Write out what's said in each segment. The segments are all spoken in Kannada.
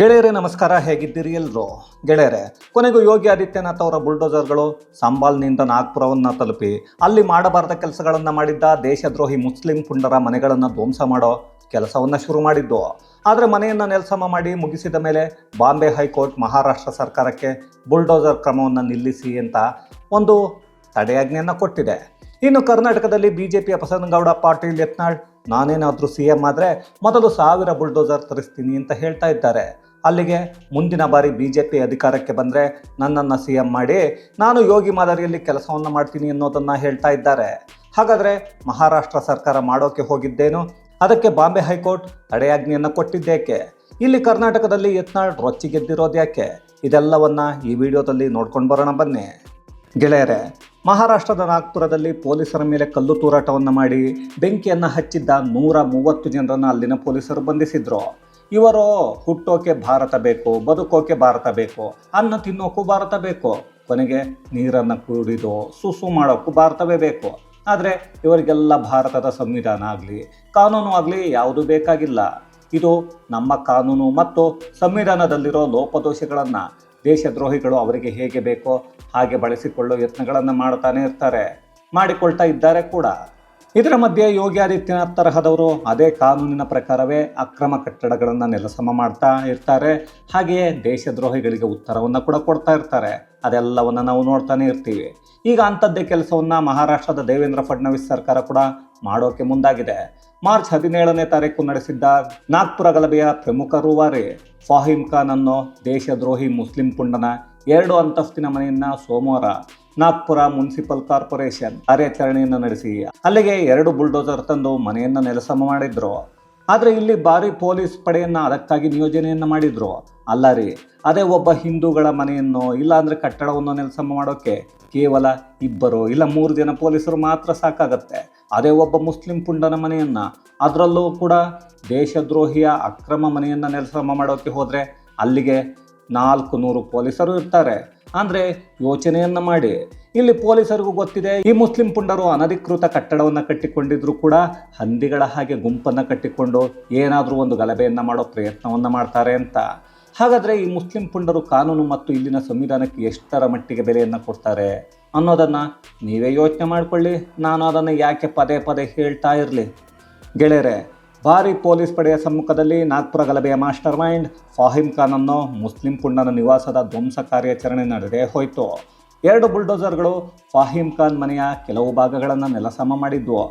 ಗೆಳೆಯರೇ, ನಮಸ್ಕಾರ. ಹೇಗಿದ್ದೀರಿ ಎಲ್ಲರೂ ಗೆಳೆಯರೇ, ಕೊನೆಗೂ ಯೋಗಿ ಆದಿತ್ಯನಾಥ್ ಅವರ ಬುಲ್ಡೋಸರ್ಗಳು ಸಂಬಾಲ್ನಿಂದ ನಾಗ್ಪುರವನ್ನು ತಲುಪಿ, ಅಲ್ಲಿ ಮಾಡಬಾರದ ಕೆಲಸಗಳನ್ನು ಮಾಡಿದ್ದ ದೇಶದ್ರೋಹಿ ಮುಸ್ಲಿಂ ಪುಂಡರ ಮನೆಗಳನ್ನು ಧ್ವಂಸ ಮಾಡೋ ಕೆಲಸವನ್ನು ಶುರು ಮಾಡಿದ್ದು. ಆದರೆ ಮನೆಯನ್ನು ನೆಲಸಮ ಮಾಡಿ ಮುಗಿಸಿದ ಮೇಲೆ ಬಾಂಬೆ ಹೈಕೋರ್ಟ್ ಮಹಾರಾಷ್ಟ್ರ ಸರ್ಕಾರಕ್ಕೆ ಬುಲ್ಡೋಸರ್ ಕ್ರಮವನ್ನು ನಿಲ್ಲಿಸಿ ಅಂತ ಒಂದು ತಡೆಯಾಜ್ಞೆಯನ್ನು ಕೊಟ್ಟಿದೆ. ಇನ್ನು ಕರ್ನಾಟಕದಲ್ಲಿ ಬಿಜೆಪಿಯ ಬಸವನಗೌಡ ಪಾಟೀಲ್ ಯತ್ನಾಳ್, ನಾನೇನಾದರೂ ಸಿ ಎಂ ಆದರೆ ಮೊದಲು ಸಾವಿರ ಬುಲ್ಡೋಸರ್ ತರಿಸ್ತೀನಿ ಅಂತ ಹೇಳ್ತಾ ಇದ್ದಾರೆ. ಅಲ್ಲಿಗೆ ಮುಂದಿನ ಬಾರಿ ಬಿ ಜೆ ಪಿ ಅಧಿಕಾರಕ್ಕೆ ಬಂದರೆ ನನ್ನನ್ನು ಸಿ ಎಂ ಮಾಡಿ, ನಾನು ಯೋಗಿ ಮಾದರಿಯಲ್ಲಿ ಕೆಲಸವನ್ನು ಮಾಡ್ತೀನಿ ಅನ್ನೋದನ್ನು ಹೇಳ್ತಾ ಇದ್ದಾರೆ. ಹಾಗಾದರೆ ಮಹಾರಾಷ್ಟ್ರ ಸರ್ಕಾರ ಮಾಡೋಕ್ಕೆ ಹೋಗಿದ್ದೇನು? ಅದಕ್ಕೆ ಬಾಂಬೆ ಹೈಕೋರ್ಟ್ ತಡೆಯಾಜ್ಞೆಯನ್ನು ಕೊಟ್ಟಿದ್ದೇಕೆ? ಇಲ್ಲಿ ಕರ್ನಾಟಕದಲ್ಲಿ ಯತ್ನಾಳ್ ರೊಚ್ಚಿಗೆದ್ದಿರೋದು ಯಾಕೆ? ಇದೆಲ್ಲವನ್ನ ಈ ವಿಡಿಯೋದಲ್ಲಿ ನೋಡ್ಕೊಂಡು ಬರೋಣ ಬನ್ನಿ. ಗೆಳೆಯರೆ, ಮಹಾರಾಷ್ಟ್ರದ ನಾಗ್ಪುರದಲ್ಲಿ ಪೊಲೀಸರ ಮೇಲೆ ಕಲ್ಲು ತೂರಾಟವನ್ನು ಮಾಡಿ ಬೆಂಕಿಯನ್ನು ಹಚ್ಚಿದ್ದ ನೂರ ಮೂವತ್ತು ಜನರನ್ನು ಅಲ್ಲಿನ ಪೊಲೀಸರು ಬಂಧಿಸಿದ್ರು. ಇವರು ಹುಟ್ಟೋಕೆ ಭಾರತ ಬೇಕು, ಬದುಕೋಕೆ ಭಾರತ ಬೇಕು, ಅನ್ನ ತಿನ್ನೋಕ್ಕೂ ಭಾರತ ಬೇಕು, ಕೊನೆಗೆ ನೀರನ್ನು ಕುಡಿದು ಸುಸು ಮಾಡೋಕ್ಕೂ ಭಾರತವೇ ಬೇಕು. ಆದರೆ ಇವರಿಗೆಲ್ಲ ಭಾರತದ ಸಂವಿಧಾನ ಆಗಲಿ, ಕಾನೂನು ಆಗಲಿ ಯಾವುದೂ ಬೇಕಾಗಿಲ್ಲ. ಇದು ನಮ್ಮ ಕಾನೂನು ಮತ್ತು ಸಂವಿಧಾನದಲ್ಲಿರೋ ಲೋಪದೋಷಗಳನ್ನು, ದೇಶದ್ರೋಹಿಗಳು ಅವರಿಗೆ ಹೇಗೆ ಬೇಕೋ ಹಾಗೆ ಬಳಸಿಕೊಳ್ಳೋ ಯತ್ನಗಳನ್ನು ಮಾಡ್ತಾನೆ ಇರ್ತಾರೆ. ಮಾಡಿಕೊಳ್ತಾ ಇದ್ದಾರೆ ಕೂಡ. ಇದರ ಮಧ್ಯೆ ಯೋಗಿ ಆದಿತ್ಯನಾಥ್ ತರಹದವರು ಅದೇ ಕಾನೂನಿನ ಪ್ರಕಾರವೇ ಅಕ್ರಮ ಕಟ್ಟಡಗಳನ್ನು ನೆಲಸಮ ಮಾಡ್ತಾ ಇರ್ತಾರೆ. ಹಾಗೆಯೇ ದೇಶದ್ರೋಹಿಗಳಿಗೆ ಉತ್ತರವನ್ನು ಕೂಡ ಕೊಡ್ತಾ ಇರ್ತಾರೆ. ಅದೆಲ್ಲವನ್ನು ನಾವು ನೋಡ್ತಾನೆ ಇರ್ತೀವಿ. ಈಗ ಅಂಥದ್ದೇ ಕೆಲಸವನ್ನು ಮಹಾರಾಷ್ಟ್ರದ ದೇವೇಂದ್ರ ಫಡ್ನವೀಸ್ ಸರ್ಕಾರ ಕೂಡ ಮಾಡೋಕೆ ಮುಂದಾಗಿದೆ. ಮಾರ್ಚ್ ಹದಿನೇಳನೇ ತಾರೀಕು ನಡೆಸಿದ್ದ ನಾಗ್ಪುರ ಗಲಭೆಯ ಪ್ರಮುಖ ರೂವಾರಿ ಫಾಹಿಮ್ ಖಾನ್ ಅನ್ನೋ ದೇಶದ್ರೋಹಿ ಮುಸ್ಲಿಂ ಪುಂಡನ ಎರಡು ಅಂತಸ್ತಿನ ಮನೆಯನ್ನು ಸೋಮವಾರ ನಾಗ್ಪುರ ಮುನ್ಸಿಪಲ್ ಕಾರ್ಪೊರೇಷನ್ ಕಾರ್ಯಾಚರಣೆಯನ್ನು ನಡೆಸಿ ಅಲ್ಲಿಗೆ ಎರಡು ಬುಲ್ಡೋಸರ್ ತಂದು ಮನೆಯನ್ನ ನೆಲಸಮ ಮಾಡಿದ್ರು. ಆದರೆ ಇಲ್ಲಿ ಭಾರಿ ಪೊಲೀಸ್ ಪಡೆಯನ್ನ ಅದಕ್ಕಾಗಿ ನಿಯೋಜನೆಯನ್ನ ಮಾಡಿದ್ರು. ಅಲ್ಲ ರೀ, ಅದೇ ಒಬ್ಬ ಹಿಂದೂಗಳ ಮನೆಯನ್ನು, ಇಲ್ಲ ಅಂದ್ರೆ ಕಟ್ಟಡವನ್ನು ನೆಲಸಮ ಮಾಡೋಕೆ ಕೇವಲ ಇಬ್ಬರು ಇಲ್ಲ ಮೂರು ಜನ ಪೊಲೀಸರು ಮಾತ್ರ ಸಾಕಾಗತ್ತೆ. ಅದೇ ಒಬ್ಬ ಮುಸ್ಲಿಂ ಪುಂಡನ ಮನೆಯನ್ನ, ಅದರಲ್ಲೂ ಕೂಡ ದೇಶದ್ರೋಹಿಯ ಅಕ್ರಮ ಮನೆಯನ್ನ ನೆಲಸಮ ಮಾಡೋಕೆ ಹೋದರೆ ಅಲ್ಲಿಗೆ ನಾಲ್ಕು ನೂರು ಪೊಲೀಸರು ಇರ್ತಾರೆ. ಅಂದರೆ ಯೋಚನೆಯನ್ನು ಮಾಡಿ. ಇಲ್ಲಿ ಪೊಲೀಸರಿಗೂ ಗೊತ್ತಿದೆ, ಈ ಮುಸ್ಲಿಂ ಪುಂಡರು ಅನಧಿಕೃತ ಕಟ್ಟಡವನ್ನು ಕಟ್ಟಿಕೊಂಡಿದ್ರು ಕೂಡ ಹಂದಿಗಳ ಹಾಗೆ ಗುಂಪನ್ನು ಕಟ್ಟಿಕೊಂಡು ಏನಾದರೂ ಒಂದು ಗಲಭೆಯನ್ನು ಮಾಡೋ ಪ್ರಯತ್ನವನ್ನು ಮಾಡ್ತಾರೆ ಅಂತ. ಹಾಗಾದರೆ ಈ ಮುಸ್ಲಿಂ ಪುಂಡರು ಕಾನೂನು ಮತ್ತು ಇಲ್ಲಿನ ಸಂವಿಧಾನಕ್ಕೆ ಎಷ್ಟರ ಮಟ್ಟಿಗೆ ಬೆಲೆಯನ್ನು ಕೊಡ್ತಾರೆ? ಅನ್ನೋದನ್ನು ನೀವೇ ಯೋಚನೆ ಮಾಡಿಕೊಳ್ಳಿ. ನಾನು ಅದನ್ನು ಯಾಕೆ ಪದೇ ಪದೇ ಹೇಳ್ತಾ ಇರಲಿ. ಗೆಳೆಯರೆ ಭಾರಿ ಪೊಲೀಸ್ ಪಡೆಯ ಸಮ್ಮುಖದಲ್ಲಿ ನಾಗ್ಪುರ ಗಲಭೆಯ ಮಾಸ್ಟರ್ ಮೈಂಡ್. ಫಾಹಿಮ್ ಅನ್ನು ಮುಸ್ಲಿಂ ಕುಂಡನ ನಿವಾಸದ ಧ್ವಂಸ ಕಾರ್ಯಾಚರಣೆ ನಡೆದೇ ಹೋಯಿತು. ಎರಡು ಬುಲ್ಡೋಸರ್ಗಳು ಫಾಹಿಮ್ ಖಾನ್ ಮನೆಯ ಕೆಲವು ಭಾಗಗಳನ್ನು ನೆಲಸಮ ಮಾಡಿದ್ವು.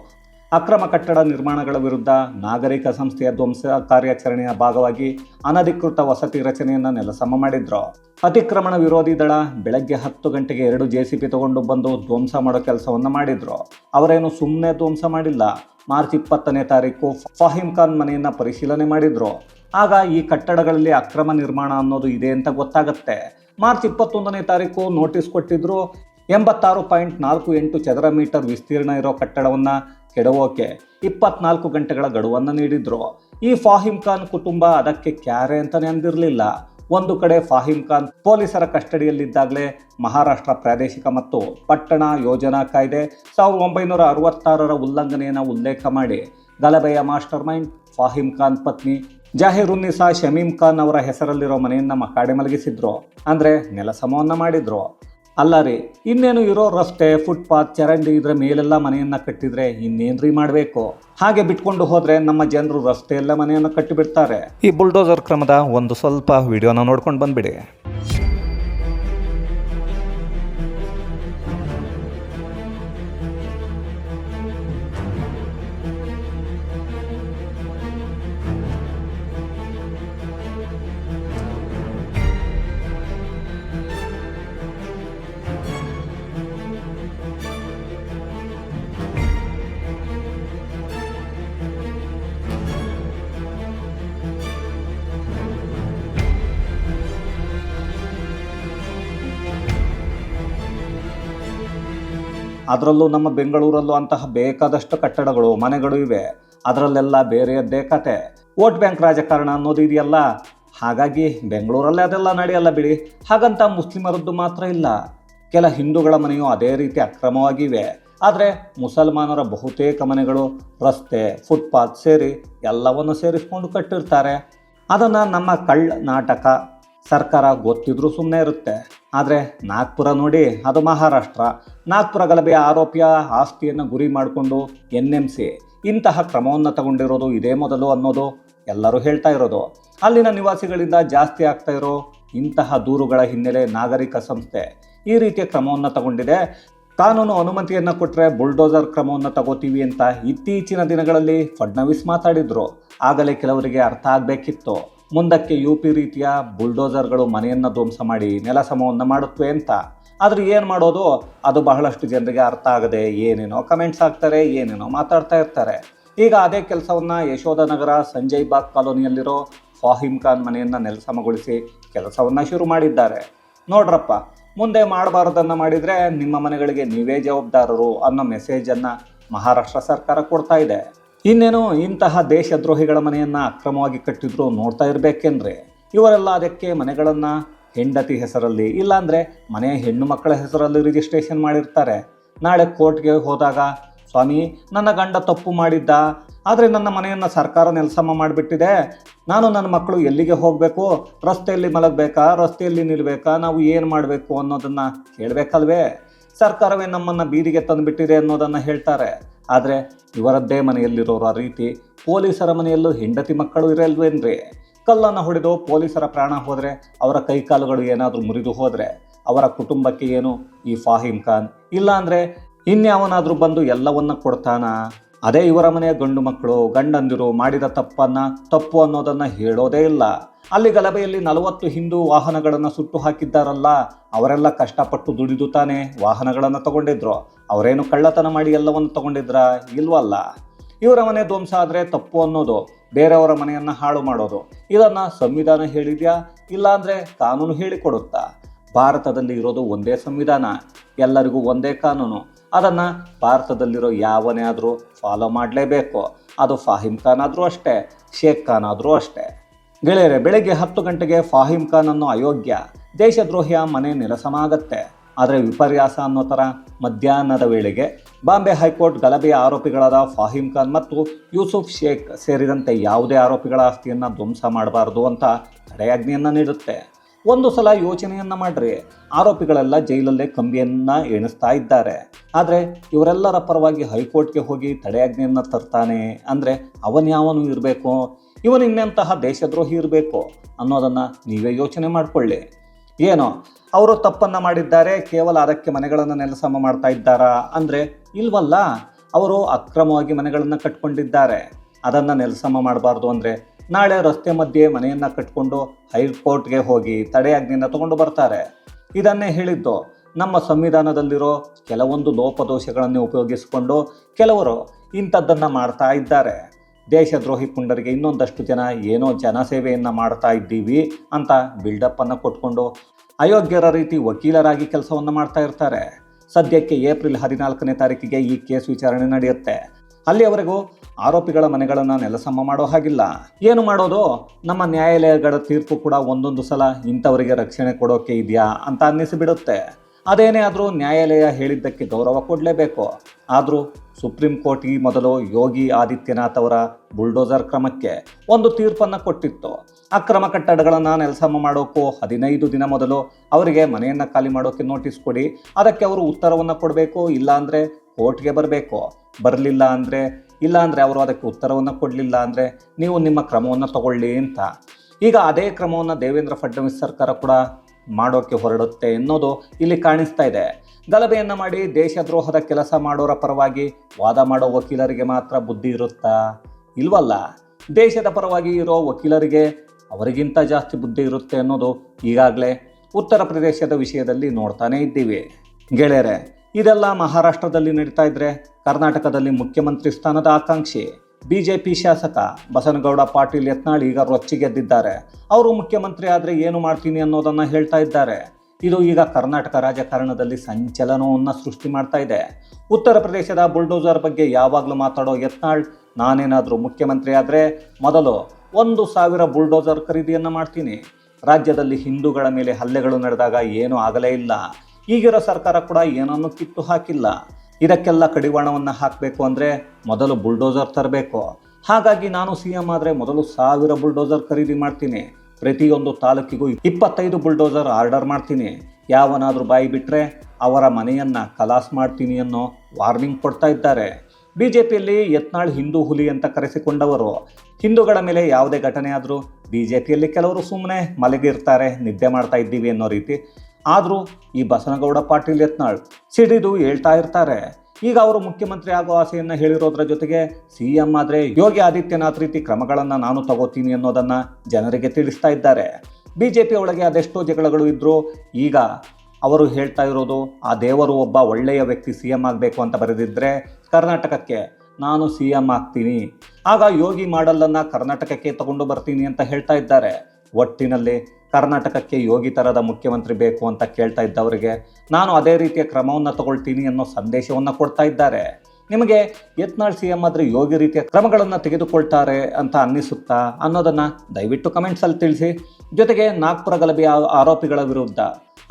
ಅಕ್ರಮ ಕಟ್ಟಡ ನಿರ್ಮಾಣಗಳ ವಿರುದ್ಧ ನಾಗರಿಕ ಸಂಸ್ಥೆಯ ಧ್ವಂಸ ಕಾರ್ಯಾಚರಣೆಯ ಭಾಗವಾಗಿ ಅನಧಿಕೃತ ವಸತಿ ರಚನೆಯನ್ನು ನೆಲಸಮ ಮಾಡಿದ್ರು. ಅತಿಕ್ರಮಣ ವಿರೋಧಿ ದಳ ಬೆಳಗ್ಗೆ ಹತ್ತು ಗಂಟೆಗೆ ಎರಡು ಜೆ ಸಿ ಪಿ ತಗೊಂಡು ಬಂದು ಧ್ವಂಸ ಮಾಡೋ ಕೆಲಸವನ್ನು ಮಾಡಿದ್ರು. ಅವರೇನು ಸುಮ್ಮನೆ ಧ್ವಂಸ ಮಾಡಿಲ್ಲ. ಮಾರ್ಚ್ ಇಪ್ಪತ್ತನೇ ತಾರೀಕು ಫಾಹಿಮ್ ಖಾನ್ ಮನೆಯನ್ನು ಪರಿಶೀಲನೆ ಮಾಡಿದ್ರು. ಆಗ ಈ ಕಟ್ಟಡಗಳಲ್ಲಿ ಅಕ್ರಮ ನಿರ್ಮಾಣ ಅನ್ನೋದು ಇದೆ ಅಂತ ಗೊತ್ತಾಗತ್ತೆ. ಮಾರ್ಚ್ ಇಪ್ಪತ್ತೊಂದನೇ ತಾರೀಕು ನೋಟಿಸ್ ಕೊಟ್ಟಿದ್ರು. ಎಂಬತ್ತಾರು ಪಾಯಿಂಟ್ ನಾಲ್ಕು ಎಂಟು ಚದರ ಮೀಟರ್ ವಿಸ್ತೀರ್ಣ ಇರೋ ಕಟ್ಟಡವನ್ನು ಕೆಡವೋಕೆ ಇಪ್ಪತ್ನಾಲ್ಕು ಗಂಟೆಗಳ ಗಡುವನ್ನು ನೀಡಿದ್ರು. ಈ ಫಾಹಿಮ್ ಖಾನ್ ಕುಟುಂಬ ಅದಕ್ಕೆ ಕ್ಯಾರೆ ಅಂತಲೇ ಅಂದಿರಲಿಲ್ಲ. ಒಂದು ಕಡೆ ಫಾಹಿಮ್ ಖಾನ್ ಪೊಲೀಸರ ಕಸ್ಟಡಿಯಲ್ಲಿದ್ದಾಗಲೇ ಮಹಾರಾಷ್ಟ್ರ ಪ್ರಾದೇಶಿಕ ಮತ್ತು ಪಟ್ಟಣ ಯೋಜನಾ ಕಾಯ್ದೆ ಸಾವಿರದ ಒಂಬೈನೂರ ಅರವತ್ತಾರರ ಉಲ್ಲಂಘನೆಯನ್ನು ಉಲ್ಲೇಖ ಮಾಡಿ. ಗಲಭೆಯ ಮಾಸ್ಟರ್ ಮೈಂಡ್ ಫಾಹಿಮ್ ಖಾನ್ ಪತ್ನಿ ಜಾಹಿರುನ್ನಿಸಾ ಶಮೀಮ್ ಖಾನ್ ಅವರ ಹೆಸರಲ್ಲಿರೋ ಮನೆಯನ್ನು ಮಕಾಡೆ ಮಲಗಿಸಿದ್ರು. ಅಂದರೆ ನೆಲಸಮವನ್ನು ಮಾಡಿದ್ರು. ಅಲ್ಲ ರೀ, ಇನ್ನೇನು ಇರೋ ರಸ್ತೆ ಫುಟ್ಪಾತ್ ಚರಂಡಿ ಇದ್ರ ಮೇಲೆಲ್ಲ ಮನೆಯನ್ನ ಕಟ್ಟಿದ್ರೆ ಇನ್ನೇನ್ರಿ ಮಾಡಬೇಕು? ಹಾಗೆ ಬಿಟ್ಕೊಂಡು ಹೋದ್ರೆ ನಮ್ಮ ಜನರು ರಸ್ತೆಯೆಲ್ಲ ಮನೆಯನ್ನು ಕಟ್ಟಿಬಿಡ್ತಾರೆ. ಈ ಬುಲ್ಡೋಸರ್ ಕ್ರಮದ ಒಂದು ಸ್ವಲ್ಪ ವಿಡಿಯೋನ ನೋಡ್ಕೊಂಡು ಬಂದ್ಬಿಡಿ. ಅದರಲ್ಲೂ ನಮ್ಮ ಬೆಂಗಳೂರಲ್ಲೂ ಅಂತಹ ಬೇಕಾದಷ್ಟು ಕಟ್ಟಡಗಳು, ಮನೆಗಳು ಇವೆ. ಅದರಲ್ಲೆಲ್ಲ ಬೇರೆಯದ್ದೇ ಕತೆ. ವೋಟ್ ಬ್ಯಾಂಕ್ ರಾಜಕಾರಣ ಅನ್ನೋದು ಇದೆಯಲ್ಲ? ಹಾಗಾಗಿ ಬೆಂಗಳೂರಲ್ಲೇ ಅದೆಲ್ಲ ನಡೆಯಲ್ಲ ಬಿಡಿ. ಹಾಗಂತ ಮುಸ್ಲಿಮರದ್ದು ಮಾತ್ರ ಇಲ್ಲ. ಕೆಲ ಹಿಂದೂಗಳ ಮನೆಯು ಅದೇ ರೀತಿ ಅಕ್ರಮವಾಗಿವೆ. ಆದರೆ ಮುಸಲ್ಮಾನರ ಬಹುತೇಕ ಮನೆಗಳು, ರಸ್ತೆ ಫುಟ್ಪಾತ್ ಸೇರಿ ಎಲ್ಲವನ್ನು ಸೇರಿಸ್ಕೊಂಡು ಕಟ್ಟಿರ್ತಾರೆ. ಅದನ್ನು ನಮ್ಮ ಕಳ್ಳ ನಾಟಕ ಸರ್ಕಾರ ಗೊತ್ತಿದ್ರೂ ಸುಮ್ಮನೆ ಇರುತ್ತೆ. ಆದರೆ ನಾಗ್ಪುರ ನೋಡಿ ಅದು ಮಹಾರಾಷ್ಟ್ರ. ನಾಗ್ಪುರ ಗಲಭೆಯ ಆರೋಪಿಯ ಆಸ್ತಿಯನ್ನು ಗುರಿ ಮಾಡಿಕೊಂಡು ಎನ್ ಎಂ ಸಿ ಇಂತಹ ಕ್ರಮವನ್ನು ತಗೊಂಡಿರೋದು ಇದೇ ಮೊದಲು ಅನ್ನೋದು ಎಲ್ಲರೂ ಹೇಳ್ತಾ ಇರೋದು. ಅಲ್ಲಿನ ನಿವಾಸಿಗಳಿಂದ ಜಾಸ್ತಿ ಆಗ್ತಾ ಇರೋ ಇಂತಹ ದೂರುಗಳ ಹಿನ್ನೆಲೆ ನಾಗರಿಕ ಸಂಸ್ಥೆ ಈ ರೀತಿಯ ಕ್ರಮವನ್ನು ತಗೊಂಡಿದೆ. ಕಾನೂನು ಅನುಮತಿಯನ್ನು ಕೊಟ್ಟರೆ ಬುಲ್ಡೋಸರ್ ಕ್ರಮವನ್ನು ತಗೋತೀವಿ ಅಂತ ಇತ್ತೀಚಿನ ದಿನಗಳಲ್ಲಿ ಫಡ್ನವೀಸ್ ಮಾತಾಡಿದ್ರು. ಆಗಲೇ ಕೆಲವರಿಗೆ ಅರ್ಥ ಆಗಬೇಕಿತ್ತು. ಮುಂದಕ್ಕೆ ಯು ಪಿ ರೀತಿಯ ಬುಲ್ಡೋಸರ್ಗಳು ಮನೆಯನ್ನು ಧ್ವಂಸ ಮಾಡಿ ನೆಲಸಮವನ್ನು ಮಾಡುತ್ತವೆ ಅಂತ. ಆದರೆ ಏನು ಮಾಡೋದು? ಅದು ಬಹಳಷ್ಟು ಜನರಿಗೆ ಅರ್ಥ ಆಗದೆ ಏನೇನೋ ಕಮೆಂಟ್ಸ್ ಹಾಕ್ತಾರೆ, ಏನೇನೋ ಮಾತಾಡ್ತಾ ಇರ್ತಾರೆ. ಈಗ ಅದೇ ಕೆಲಸವನ್ನು ಯಶೋಧನಗರ ಸಂಜಯ್ ಬಾಗ್ ಕಾಲೋನಿಯಲ್ಲಿರೋ ಫಾಹಿಮ್ ಖಾನ್ ಮನೆಯನ್ನು ನೆಲಸಮಗೊಳಿಸಿ ಕೆಲಸವನ್ನು ಶುರು ಮಾಡಿದ್ದಾರೆ. ನೋಡ್ರಪ್ಪ, ಮುಂದೆ ಮಾಡಬಾರ್ದನ್ನು ಮಾಡಿದರೆ ನಿಮ್ಮ ಮನೆಗಳಿಗೆ ನೀವೇ ಜವಾಬ್ದಾರರು ಅನ್ನೋ ಮೆಸೇಜನ್ನು ಮಹಾರಾಷ್ಟ್ರ ಸರ್ಕಾರ ಕೊಡ್ತಾ ಇದೆ. ಇನ್ನೇನು ಇಂತಹ ದೇಶದ್ರೋಹಿಗಳ ಮನೆಯನ್ನು ಅಕ್ರಮವಾಗಿ ಕಟ್ಟಿದ್ರು ನೋಡ್ತಾ ಇರಬೇಕೆಂದ್ರೆ ಇವರೆಲ್ಲ ಅದಕ್ಕೆ ಮನೆಗಳನ್ನು ಹೆಂಡತಿ ಹೆಸರಲ್ಲಿ, ಇಲ್ಲಾಂದರೆ ಮನೆಯ ಹೆಣ್ಣು ಮಕ್ಕಳ ಹೆಸರಲ್ಲಿ ರಿಜಿಸ್ಟ್ರೇಷನ್ ಮಾಡಿರ್ತಾರೆ. ನಾಳೆ ಕೋರ್ಟ್ಗೆ ಹೋದಾಗ, ಸ್ವಾಮಿ, ನನ್ನ ಗಂಡ ತಪ್ಪು ಮಾಡಿದ್ದ, ಆದರೆ ನನ್ನ ಮನೆಯನ್ನು ಸರ್ಕಾರ ನೆಲಸಮ ಮಾಡಿಬಿಟ್ಟಿದೆ. ನಾನು ನನ್ನ ಮಕ್ಕಳು ಎಲ್ಲಿಗೆ ಹೋಗಬೇಕು? ರಸ್ತೆಯಲ್ಲಿ ಮಲಗಬೇಕಾ? ರಸ್ತೆಯಲ್ಲಿ ನಿಲ್ಲಬೇಕಾ ನಾವು ಏನು ಮಾಡಬೇಕು ಅನ್ನೋದನ್ನು ಕೇಳಬೇಕಲ್ವೇ ಸರ್ಕಾರವೇ ನಮ್ಮನ್ನು ಬೀದಿಗೆ ತಂದುಬಿಟ್ಟಿದೆ ಅನ್ನೋದನ್ನು ಹೇಳ್ತಾರೆ. ಆದರೆ ಇವರದ್ದೇ ಮನೆಯಲ್ಲಿರೋರ ರೀತಿ ಪೊಲೀಸರ ಮನೆಯಲ್ಲೂ ಹೆಂಡತಿ ಮಕ್ಕಳು ಇರಲ್ವೇನ್ರಿ? ಕಲ್ಲನ್ನು ಹೊಡೆದು ಪೊಲೀಸರ ಪ್ರಾಣ ಹೋದರೆ ಅವರ ಕೈಕಾಲುಗಳು ಏನಾದರೂ ಮುರಿದು ಹೋದರೆ ಅವರ ಕುಟುಂಬಕ್ಕೆ ಏನು ಈ ಫಾಹಿಮ್ ಖಾನ್? ಇಲ್ಲಾಂದರೆ ಇನ್ಯಾವನಾದರೂ ಬಂದು ಎಲ್ಲವನ್ನ ಕೊಡ್ತಾನ? ಅದೇ ಇವರ ಮನೆಯ ಗಂಡು ಮಕ್ಕಳು, ಗಂಡಂದಿರು ಮಾಡಿದ ತಪ್ಪನ್ನ, ತಪ್ಪು ಅನ್ನೋದನ್ನ ಹೇಳೋದೇ ಇಲ್ಲ. ಅಲ್ಲಿ ಗಲಭೆಯಲ್ಲಿ ನಲವತ್ತು ಹಿಂದೂ ವಾಹನಗಳನ್ನು ಸುಟ್ಟು ಹಾಕಿದ್ದಾರಲ್ಲ, ಅವರೆಲ್ಲ ಕಷ್ಟಪಟ್ಟು ದುಡಿದು ತಾನೇ ವಾಹನಗಳನ್ನು ತಗೊಂಡಿದ್ರು. ಅವರೇನು ಕಳ್ಳತನ ಮಾಡಿ ಎಲ್ಲವನ್ನು ತಗೊಂಡಿದ್ರ? ಇಲ್ವಲ್ಲ. ಇವರ ಮನೆ ಧ್ವಂಸ ಆದರೆ ತಪ್ಪು ಅನ್ನೋದು, ಬೇರೆಯವರ ಮನೆಯನ್ನು ಹಾಳು ಮಾಡೋದು. ಇದನ್ನು ಸಂವಿಧಾನ ಹೇಳಿದ್ಯಾ? ಇಲ್ಲಾಂದರೆ ಕಾನೂನು ಹೇಳಿಕೊಡುತ್ತಾ? ಭಾರತದಲ್ಲಿ ಇರೋದು ಒಂದೇ ಸಂವಿಧಾನ. ಎಲ್ಲರಿಗೂ ಒಂದೇ ಕಾನೂನು. ಅದನ್ನು ಭಾರತದಲ್ಲಿರೋ ಯಾವನೇ ಆದರೂ ಫಾಲೋ ಮಾಡಲೇಬೇಕು. ಅದು ಫಾಹಿಮ್ ಖಾನ್ ಆದರೂ ಅಷ್ಟೇ, ಶೇಖ್ ಖಾನ್ ಆದರೂ ಅಷ್ಟೇ. ಗೆಳೆಯರೆ, ಬೆಳಗ್ಗೆ ಹತ್ತು ಗಂಟೆಗೆ ಫಾಹಿಮ್ ಖಾನ್ ಅನ್ನೋ ಅಯೋಗ್ಯ ದೇಶದ್ರೋಹಿಯ ಮನೆ ನೆಲಸಮಾಗತ್ತೆ. ಆದರೆ ವಿಪರ್ಯಾಸ ಅನ್ನೋ ಥರ ಮಧ್ಯಾಹ್ನದ ವೇಳೆಗೆ ಬಾಂಬೆ ಹೈಕೋರ್ಟ್ ಗಲಭೆಯ ಆರೋಪಿಗಳಾದ ಫಾಹಿಮ್ ಖಾನ್ ಮತ್ತು ಯೂಸುಫ್ ಶೇಖ್ ಸೇರಿದಂತೆ ಯಾವುದೇ ಆರೋಪಿಗಳ ಆಸ್ತಿಯನ್ನು ಧ್ವಂಸ ಮಾಡಬಾರದು ಅಂತ ತಡೆಯಾಜ್ಞೆಯನ್ನು ನೀಡುತ್ತೆ. ಒಂದು ಸಲ ಯೋಚನೆಯನ್ನು ಮಾಡ್ರಿ. ಆರೋಪಿಗಳೆಲ್ಲ ಜೈಲಲ್ಲೇ ಕಂಬಿಯನ್ನು ಎಣಿಸ್ತಾ ಇದ್ದಾರೆ. ಆದರೆ ಇವರೆಲ್ಲರ ಪರವಾಗಿ ಹೈಕೋರ್ಟ್ಗೆ ಹೋಗಿ ತಡೆಯಾಜ್ಞೆಯನ್ನು ತರ್ತಾನೆ. ಅಂದರೆ ಅವನ್ಯಾವನು ಇರಬೇಕು? ಇವನು ಇನ್ನೆಂತಹ ದೇಶದ್ರೋಹಿ ಇರಬೇಕು? ಅನ್ನೋದನ್ನು ನೀವೇ ಯೋಚನೆ ಮಾಡಿಕೊಳ್ಳಿ. ಏನೋ, ಅವರು ತಪ್ಪನ್ನು ಮಾಡಿದ್ದಾರೆ, ಕೇವಲ ಅದಕ್ಕೆ ಮನೆಗಳನ್ನು ನೆಲಸಮ ಮಾಡ್ತಾ ಇದ್ದಾರಾ? ಅಂದರೆ ಇಲ್ವಲ್ಲ, ಅವರು ಅಕ್ರಮವಾಗಿ ಮನೆಗಳನ್ನು ಕಟ್ಕೊಂಡಿದ್ದಾರೆ. ಅದನ್ನು ನೆಲಸಮ ಮಾಡಬಾರ್ದು ಅಂದರೆ ನಾಳೆ ರಸ್ತೆ ಮಧ್ಯೆ ಮನೆಯನ್ನು ಕಟ್ಕೊಂಡು ಹೈಕೋರ್ಟ್ಗೆ ಹೋಗಿ ತಡೆಯಾಜ್ಞೆಯನ್ನು ತಗೊಂಡು ಬರ್ತಾರೆ. ಇದನ್ನೇ ಹೇಳಿದ್ದು ನಮ್ಮ ಸಂವಿಧಾನದಲ್ಲಿರೋ ಕೆಲವೊಂದು ಲೋಪದೋಷಗಳನ್ನು ಉಪಯೋಗಿಸಿಕೊಂಡು ಕೆಲವರು ಇಂಥದ್ದನ್ನು ಮಾಡ್ತಾ ಇದ್ದಾರೆ. ದೇಶದ್ರೋಹಿ ಪುಂಡರಿಗೆ ಇನ್ನೊಂದಷ್ಟು ಜನ ಏನೋ ಜನಸೇವೆಯನ್ನು ಮಾಡ್ತಾ ಇದ್ದೀವಿ ಅಂತ ಬಿಲ್ಡಪ್ಪನ್ನು ಕೊಟ್ಕೊಂಡು ಅಯೋಗ್ಯರ ರೀತಿ ವಕೀಲರಾಗಿ ಕೆಲಸವನ್ನು ಮಾಡ್ತಾ ಇರ್ತಾರೆ. ಸದ್ಯಕ್ಕೆ ಏಪ್ರಿಲ್ ಹದಿನಾಲ್ಕನೇ ತಾರೀಕಿಗೆ ಈ ಕೇಸ್ ವಿಚಾರಣೆ ನಡೆಯುತ್ತೆ. ಅಲ್ಲಿಯವರೆಗೂ ಆರೋಪಿಗಳ ಮನೆಗಳನ್ನು ನೆಲಸಮ ಮಾಡೋ ಹಾಗಿಲ್ಲ. ಏನು ಮಾಡೋದು? ನಮ್ಮ ನ್ಯಾಯಾಲಯಗಳ ತೀರ್ಪು ಕೂಡ ಒಂದೊಂದು ಸಲ ಇಂಥವರಿಗೆ ರಕ್ಷಣೆ ಕೊಡೋಕೆ ಇದೆಯಾ ಅಂತ ಅನ್ನಿಸಿಬಿಡುತ್ತೆ. ಅದೇನೇ ಆದರೂ ನ್ಯಾಯಾಲಯ ಹೇಳಿದ್ದಕ್ಕೆ ಗೌರವ ಕೊಡಲೇಬೇಕು. ಆದರೂ ಸುಪ್ರೀಂ ಕೋರ್ಟ್ ಈ ಮೊದಲು ಯೋಗಿ ಆದಿತ್ಯನಾಥ್ ಅವರ ಬುಲ್ಡೋಸರ್ ಕ್ರಮಕ್ಕೆ ಒಂದು ತೀರ್ಪನ್ನು ಕೊಟ್ಟಿತ್ತು. ಅಕ್ರಮ ಕಟ್ಟಡಗಳನ್ನು ನೆಲಸಮ ಮಾಡೋಕ್ಕೂ ಹದಿನೈದು ದಿನ ಮೊದಲು ಅವರಿಗೆ ಮನೆಯನ್ನು ಖಾಲಿ ಮಾಡೋಕ್ಕೆ ನೋಟಿಸ್ ಕೊಡಿ. ಅದಕ್ಕೆ ಅವರು ಉತ್ತರವನ್ನು ಕೊಡಬೇಕು, ಇಲ್ಲಾಂದರೆ ಕೋರ್ಟ್ಗೆ ಬರಬೇಕು. ಬರಲಿಲ್ಲ ಅಂದರೆ ಇಲ್ಲ ಅಂದರೆ ಅವರು ಅದಕ್ಕೆ ಉತ್ತರವನ್ನು ಕೊಡಲಿಲ್ಲ ಅಂದರೆ ನೀವು ನಿಮ್ಮ ಕ್ರಮವನ್ನು ತಗೊಳ್ಳಿ ಅಂತ. ಈಗ ಅದೇ ಕ್ರಮವನ್ನು ದೇವೇಂದ್ರ ಫಡ್ನವೀಸ್ ಸರ್ಕಾರ ಕೂಡ ಮಾಡೋಕ್ಕೆ ಹೊರಡುತ್ತೆ ಎನ್ನೋದು ಇಲ್ಲಿ ಕಾಣಿಸ್ತಾ ಇದೆ. ಗಲಭೆಯನ್ನು ಮಾಡಿ ದೇಶದ್ರೋಹದ ಕೆಲಸ ಮಾಡೋರ ಪರವಾಗಿ ವಾದ ಮಾಡೋ ವಕೀಲರಿಗೆ ಮಾತ್ರ ಬುದ್ಧಿ ಇರುತ್ತಾ? ಇಲ್ವಲ್ಲ? ದೇಶದ ಪರವಾಗಿ ಇರೋ ವಕೀಲರಿಗೆ ಅವರಿಗಿಂತ ಜಾಸ್ತಿ ಬುದ್ಧಿ ಇರುತ್ತೆ ಅನ್ನೋದು ಈಗಾಗಲೇ ಉತ್ತರ ಪ್ರದೇಶದ ವಿಷಯದಲ್ಲಿ ನೋಡ್ತಾನೇ ಇದ್ದೀವಿ. ಗೆಳೆಯರೆ ಇದೆಲ್ಲ ಮಹಾರಾಷ್ಟ್ರದಲ್ಲಿ ನಡೀತಾ ಇದ್ರೆ ಕರ್ನಾಟಕದಲ್ಲಿ ಮುಖ್ಯಮಂತ್ರಿ ಸ್ಥಾನದ ಆಕಾಂಕ್ಷಿ. ಬಿಜೆಪಿ ಶಾಸಕ ಬಸನಗೌಡ ಪಾಟೀಲ್ ಯತ್ನಾಳ್ ಈಗ ರೊಚ್ಚಿಗೆದ್ದಿದ್ದಾರೆ. ಅವರು ಮುಖ್ಯಮಂತ್ರಿ ಆದರೆ ಏನು ಮಾಡ್ತೀನಿ ಅನ್ನೋದನ್ನು ಹೇಳ್ತಾ ಇದ್ದಾರೆ. ಇದು ಈಗ ಕರ್ನಾಟಕ ರಾಜಕಾರಣದಲ್ಲಿ ಸಂಚಲನವನ್ನು ಸೃಷ್ಟಿ ಮಾಡ್ತಾ ಇದೆ. ಉತ್ತರ ಪ್ರದೇಶದ ಬುಲ್ಡೋಸರ್ ಬಗ್ಗೆ ಯಾವಾಗಲೂ ಮಾತಾಡೋ ಯತ್ನಾಳ್, ನಾನೇನಾದರೂ ಮುಖ್ಯಮಂತ್ರಿ ಆದರೆ ಮೊದಲು ಒಂದು ಸಾವಿರ ಬುಲ್ಡೋಸರ್ ಖರೀದಿಯನ್ನು ಮಾಡ್ತೀನಿ. ರಾಜ್ಯದಲ್ಲಿ ಹಿಂದೂಗಳ ಮೇಲೆ ಹಲ್ಲೆಗಳು ನಡೆದಾಗ ಏನೂ ಆಗಲೇ ಇಲ್ಲ. ಈಗಿರೋ ಸರ್ಕಾರ ಕೂಡ ಏನನ್ನು ಕಿತ್ತು ಹಾಕಿಲ್ಲ. ಇದಕ್ಕೆಲ್ಲ ಕಡಿವಾಣವನ್ನು ಹಾಕಬೇಕು ಅಂದರೆ ಮೊದಲು ಬುಲ್ಡೋಸರ್ ತರಬೇಕು. ಹಾಗಾಗಿ ನಾನು ಸಿ ಎಂ ಆದರೆ ಮೊದಲು ಸಾವಿರ ಬುಲ್ಡೋಸರ್ ಖರೀದಿ ಮಾಡ್ತೀನಿ. ಪ್ರತಿಯೊಂದು ತಾಲೂಕಿಗೂ ಇಪ್ಪತ್ತೈದು ಬುಲ್ಡೋಸರ್ ಆರ್ಡರ್ ಮಾಡ್ತೀನಿ. ಯಾವನಾದರೂ ಬಾಯಿ ಬಿಟ್ಟರೆ ಅವರ ಮನೆಯನ್ನು ಕಲಾಸ್ ಮಾಡ್ತೀನಿ ಅನ್ನೋ ವಾರ್ನಿಂಗ್ ಕೊಡ್ತಾ ಇದ್ದಾರೆ. ಬಿ ಜೆ ಪಿಯಲ್ಲಿ ಯತ್ನಾಳ್ ಹಿಂದೂ ಹುಲಿ ಅಂತ ಕರೆಸಿಕೊಂಡವರು. ಹಿಂದೂಗಳ ಮೇಲೆ ಯಾವುದೇ ಘಟನೆ ಆದರೂ ಬಿ ಜೆ ಪಿಯಲ್ಲಿ ಕೆಲವರು ಸುಮ್ಮನೆ ಮಲಗಿರ್ತಾರೆ, ನಿದ್ದೆ ಮಾಡ್ತಾ ಇದ್ದೀವಿ ಅನ್ನೋ ರೀತಿ ಆದರೂ ಈ ಬಸನಗೌಡ ಪಾಟೀಲ್ ಯತ್ನಾಳ್ ಸಿಡಿದು ಹೇಳ್ತಾ ಇರ್ತಾರೆ. ಈಗ ಅವರು ಮುಖ್ಯಮಂತ್ರಿ ಆಗೋ ಆಸೆಯನ್ನು ಹೇಳಿರೋದ್ರ ಜೊತೆಗೆ ಸಿ ಎಂ ಆದರೆ ಯೋಗಿ ಆದಿತ್ಯನಾಥ್ ರೀತಿ ಕ್ರಮಗಳನ್ನು ನಾನು ತಗೋತೀನಿ ಅನ್ನೋದನ್ನು ಜನರಿಗೆ ತಿಳಿಸ್ತಾ ಇದ್ದಾರೆ. ಬಿ ಜೆ ಪಿ ಒಳಗೆ ಅದೆಷ್ಟೋ ಜಗಳಗಳು ಇದ್ದರೂ ಈಗ ಅವರು ಹೇಳ್ತಾ ಇರೋದು ಆ ದೇವರು ಒಬ್ಬ ಒಳ್ಳೆಯ ವ್ಯಕ್ತಿ ಸಿ ಎಂ ಆಗಬೇಕು ಅಂತ ಬರೆದಿದ್ದರೆ ಕರ್ನಾಟಕಕ್ಕೆ ನಾನು ಸಿ ಎಂ ಆಗ್ತೀನಿ. ಆಗ ಯೋಗಿ ಮಾಡಲನ್ನು ಕರ್ನಾಟಕಕ್ಕೆ ತಗೊಂಡು ಬರ್ತೀನಿ ಅಂತ ಹೇಳ್ತಾ ಇದ್ದಾರೆ. ಒಟ್ಟಿನಲ್ಲಿ ಕರ್ನಾಟಕಕ್ಕೆ ಯೋಗಿ ಥರದ ಮುಖ್ಯಮಂತ್ರಿ ಬೇಕು ಅಂತ ಕೇಳ್ತಾ ಇದ್ದವರಿಗೆ ನಾನು ಅದೇ ರೀತಿಯ ಕ್ರಮವನ್ನು ತಗೊಳ್ತೀನಿ ಅನ್ನೋ ಸಂದೇಶವನ್ನು ಕೊಡ್ತಾ ಇದ್ದಾರೆ. ನಿಮಗೆ ಯತ್ನಾಳ್ ಸಿ ಎಂ ಆದರೆ ಯೋಗಿ ರೀತಿಯ ಕ್ರಮಗಳನ್ನು ತೆಗೆದುಕೊಳ್ತಾರೆ ಅಂತ ಅನ್ನಿಸುತ್ತಾ ಅನ್ನೋದನ್ನು ದಯವಿಟ್ಟು ಕಮೆಂಟ್ಸಲ್ಲಿ ತಿಳಿಸಿ. ಜೊತೆಗೆ ನಾಗ್ಪುರ ಗಲಭೆಯ ಆರೋಪಿಗಳ ವಿರುದ್ಧ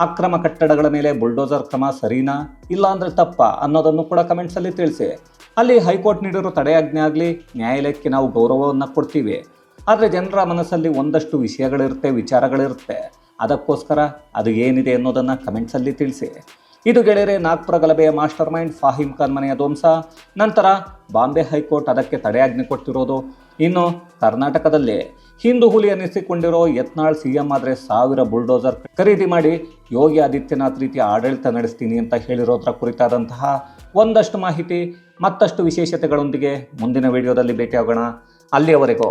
ಅಕ್ರಮ ಕಟ್ಟಡಗಳ ಮೇಲೆ ಬುಲ್ಡೋಸರ್ ಕ್ರಮ ಸರಿನಾ? ಇಲ್ಲ ಅಂದರೆ ತಪ್ಪ ಅನ್ನೋದನ್ನು ಕೂಡ ಕಮೆಂಟ್ಸಲ್ಲಿ ತಿಳಿಸಿ. ಅಲ್ಲಿ ಹೈಕೋರ್ಟ್ ನೀಡಿರೋ ತಡೆಯಾಜ್ಞೆ ಆಗಲಿ, ನ್ಯಾಯಾಲಯಕ್ಕೆ ನಾವು ಗೌರವವನ್ನು ಕೊಡ್ತೀವಿ. ಆದರೆ ಜನರ ಮನಸ್ಸಲ್ಲಿ ಒಂದಷ್ಟು ವಿಷಯಗಳಿರುತ್ತೆ, ವಿಚಾರಗಳಿರುತ್ತೆ. ಅದಕ್ಕೋಸ್ಕರ ಅದು ಏನಿದೆ ಅನ್ನೋದನ್ನು ಕಮೆಂಟ್ಸಲ್ಲಿ ತಿಳಿಸಿ. ಇದು ಗೆಳೆಯರೆ, ನಾಗ್ಪುರ ಗಲಭೆಯ ಮಾಸ್ಟರ್ ಮೈಂಡ್ ಫಾಹಿಮ್ ಖಾನ್ ಮನೆಯ ಧ್ವಂಸ. ನಂತರ ಬಾಂಬೆ ಹೈಕೋರ್ಟ್ ಅದಕ್ಕೆ ತಡೆಯಾಜ್ಞೆ ಕೊಟ್ಟಿರೋದು ಇನ್ನು ಕರ್ನಾಟಕದಲ್ಲಿ ಹಿಂದೂ ಹುಲಿ ಅನ್ನಿಸಿಕೊಂಡಿರೋ ಯತ್ನಾಳ್ ಸಿ ಎಂ ಆದರೆ ಸಾವಿರ ಬುಲ್ಡೋಸರ್ ಖರೀದಿ ಮಾಡಿ ಯೋಗಿ ಆದಿತ್ಯನಾಥ್ ರೀತಿಯ ಆಡಳಿತ ನಡೆಸ್ತೀನಿ ಅಂತ ಹೇಳಿರೋದ್ರ ಕುರಿತಾದಂತಹ ಒಂದಷ್ಟು ಮಾಹಿತಿ, ಮತ್ತಷ್ಟು ವಿಶೇಷತೆಗಳೊಂದಿಗೆ ಮುಂದಿನ ವಿಡಿಯೋದಲ್ಲಿ ಭೇಟಿಯಾಗೋಣ. ಅಲ್ಲಿಯವರೆಗೂ